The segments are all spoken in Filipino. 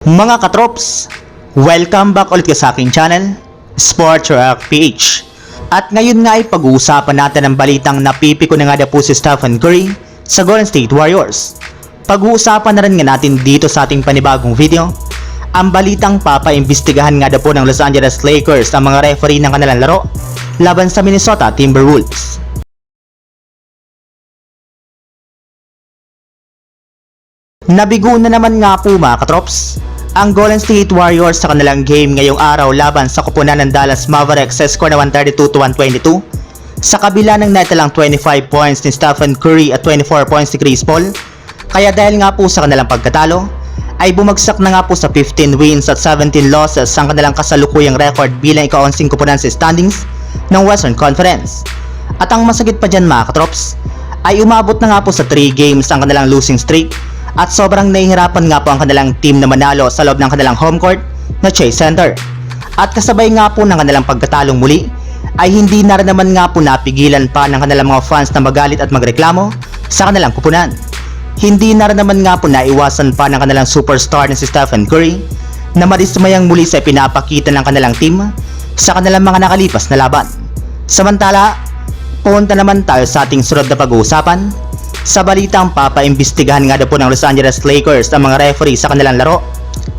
Mga katrops, welcome back ulit sa aking channel, Sports Rock PH. At ngayon nga ay pag-uusapan natin ang balitang napipiko na nga na po si Stephen Curry sa Golden State Warriors. Pag-uusapan na rin nga natin dito sa ating panibagong video, ang balitang papaimbestigahan nga na po ng Los Angeles Lakers ang mga referee ng kanilang laro laban sa Minnesota Timberwolves. Nabigo na naman nga po mga katrops ang Golden State Warriors sa kanilang game ngayong araw laban sa kupunan ng Dallas Mavericks sa score na 132 to 122 sa kabila ng net lang 25 points ni Stephen Curry at 24 points ni Chris Paul. Kaya dahil nga po sa kanilang pagkatalo ay bumagsak na nga po sa 15 wins at 17 losses ang kanilang kasalukuyang record bilang ika-11 kupunan sa standings ng Western Conference. At ang masagit pa dyan mga katrops, ay umabot na nga po sa 3 games ang kanilang losing streak at sobrang nahihirapan nga po ang kanilang team na manalo sa loob ng kanilang home court na Chase Center. At kasabay nga po ng kanilang pagkatalong muli, ay hindi na rin naman nga po napigilan pa ng kanilang mga fans na magalit at magreklamo sa kanilang kupunan. Hindi na rin naman nga po naiwasan pa ng kanilang superstar na si Stephen Curry na madismayang muli sa pinapakita ng kanilang team sa kanilang mga nakalipas na laban. Samantala, punta naman tayo sa ating sunod na pag-uusapan sa balitang papaimbestigahan nga daw po ng Los Angeles Lakers ang mga referee sa kanilang laro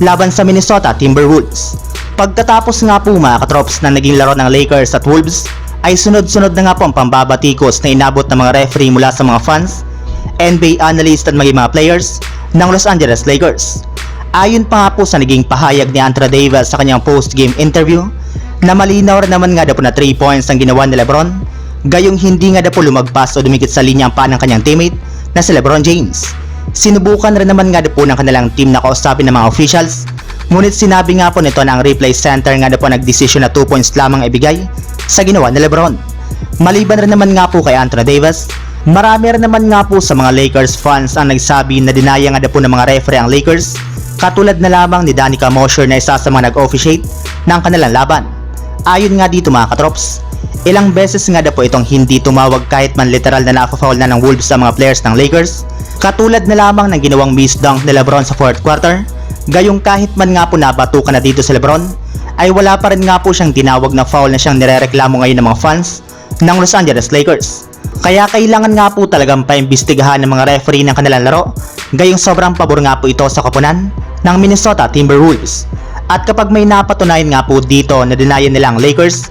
laban sa Minnesota Timberwolves. Pagkatapos nga po mga katrops na naging laro ng Lakers at Wolves, ay sunod-sunod na nga po ang pambabatikos na inabot ng mga referee mula sa mga fans, NBA analyst at maging mga players ng Los Angeles Lakers. Ayon pa nga po sa naging pahayag ni Anthony Davis sa kanyang post-game interview, na malinaw rin naman nga daw po na 3 points ang ginawa ni Lebron gayong hindi nga daw po lumagpas o dumikit sa linya ang paa ng kanyang teammate na si Lebron James. Sinubukan rin naman nga daw po ng kanilang team na kausapin ng mga officials, ngunit sinabi nga po nito na ang replay center nga daw po nagdesisyon na 2 points lamang ibigay sa ginawa ni Lebron. Maliban rin naman nga po kay Anthony Davis, marami rin naman nga po sa mga Lakers fans ang nagsabi na dinaya nga daw po ng mga referee ang Lakers, katulad na lamang ni Danica Mosher na isa sa mga nag-officiate ng kanilang laban. Ayon nga dito mga katrops, ilang beses nga daw po itong hindi tumawag kahit man literal na nakafoul na ng Wolves sa mga players ng Lakers, katulad na lamang ng ginawang miss dunk ni Lebron sa fourth quarter, gayong kahit man nga po nabatukan na dito si Lebron, ay wala pa rin nga po siyang tinawag na foul na siyang nirereklamo ngayon ng mga fans ng Los Angeles Lakers. Kaya kailangan nga po talagang paimbestigahan ng mga referee ng kanilang laro, gayong sobrang pabor nga po ito sa koponan ng Minnesota Timberwolves. At kapag may napatunayan nga po dito na dinayan nila ang Lakers,